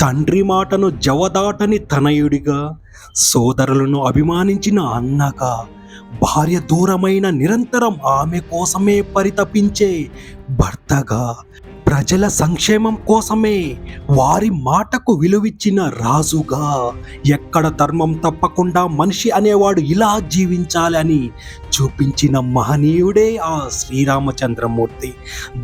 తండ్రి మాటను జవదాటని తనయుడిగా సోదరులను అభిమానించిన అన్నగా భార్య దూరమైన నిరంతరం ఆమె కోసమే పరితపించే భర్తగా ప్రజల సంక్షేమం కోసమే వారి మాటకు విలువిచ్చిన రాజుగా ఎక్కడ ధర్మం తప్పకుండా మనిషి అనేవాడు ఇలా జీవించాలని చూపించిన మహనీయుడే ఆ శ్రీరామచంద్రమూర్తి.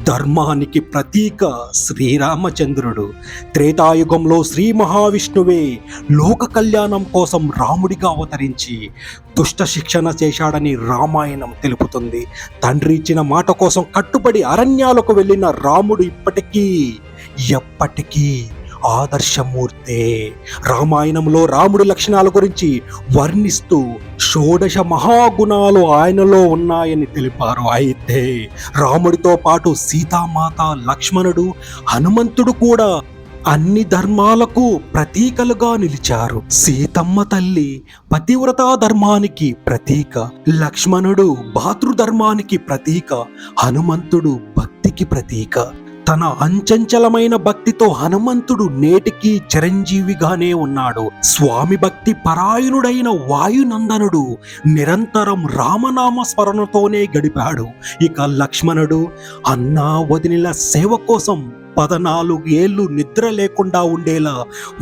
ధర్మానికి ప్రతీక శ్రీరామచంద్రుడు. త్రేతాయుగంలో శ్రీ మహావిష్ణువే లోక కళ్యాణం కోసం రాముడిగా అవతరించి దుష్ట శిక్షణ చేశాడని రామాయణం తెలుపుతుంది. తండ్రి ఇచ్చిన మాట కోసం కట్టుబడి అరణ్యాలకు వెళ్ళిన రాముడు ఇప్పటికీ ఎప్పటికీ ఆదర్శమూర్తే. రామాయణంలో రాముడి లక్షణాల గురించి వర్ణిస్తూ షోడశ మహాగుణాలు ఆయనలో ఉన్నాయని తెలిపారు. అయితే రాముడితో పాటు సీతామాత లక్ష్మణుడు హనుమంతుడు కూడా అన్ని ధర్మాలకు ప్రతీకలుగా నిలిచారు. సీతమ్మ తల్లి పతివ్రతా ధర్మానికి ప్రతీక లక్ష్మణుడు భాతృధర్మానికి ప్రతీక హనుమంతుడు భక్తికి ప్రతీక. తన అంచంచలమైన భక్తితో హనుమంతుడు నేటికి చిరంజీవిగానే ఉన్నాడు. స్వామి భక్తి పరాయణుడైన వాయునందనుడు నిరంతరం రామనామ స్మరణతోనే గడిపాడు. ఇక లక్ష్మణుడు అన్నా వదినిల సేవ కోసం పదనాలుగు ఏళ్ళు నిద్ర లేకుండా ఉండేలా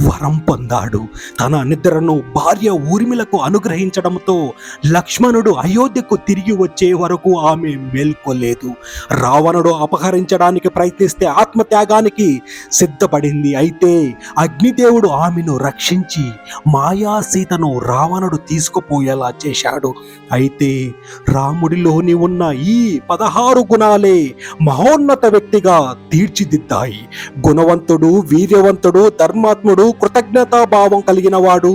వరం పొందాడు. తన నిద్రను భార్య ఊర్మిలకు అనుగ్రహించడంతో లక్ష్మణుడు అయోధ్యకు తిరిగి వచ్చే వరకు ఆమె మేల్కోలేదు. రావణుడు అపహరించడానికి ప్రయత్నిస్తే ఆత్మత్యాగానికి సిద్ధపడింది. అయితే అగ్నిదేవుడు ఆమెను రక్షించి మాయాసీతను రావణుడు తీసుకుపోయేలా చేశాడు. అయితే రాముడిలోని ఉన్న ఈ పదహారు గుణాలే మహోన్నత వ్యక్తిగా తీర్చిదిద్దాయి గుణవంతుడు వీర్యవంతుడు ధర్మాత్ముడు కృతజ్ఞతాభావం కలిగిన వాడు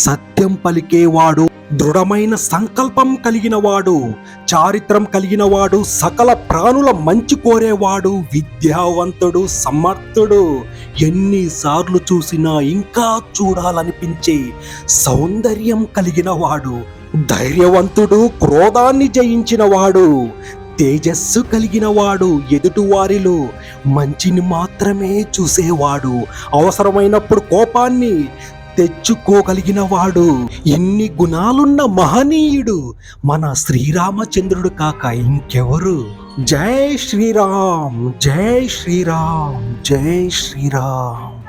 సత్యం పలికేవాడు దృఢమైన సంకల్పం కలిగిన వాడు చారిత్రం కలిగిన వాడు సకల ప్రాణుల మంచి కోరేవాడు విద్యావంతుడు సమర్థుడు. ఎన్నిసార్లు చూసినా ఇంకా చూడాలనిపించే సౌందర్యం కలిగిన వాడు ధైర్యవంతుడు క్రోధాన్ని జయించినవాడు తేజస్సు కలిగిన వాడు ఎదుటివారిలో మంచిని మాత్రమే చూసేవాడు. అవసరమైనప్పుడు కోపాన్ని తెచ్చుకోగలిగిన వాడు ఇన్ని గుణాలున్న మహనీయుడు మన శ్రీరామచంద్రుడు కాక ఇంకెవరు? జై శ్రీరామ్ జై శ్రీరామ్ జై శ్రీరామ్.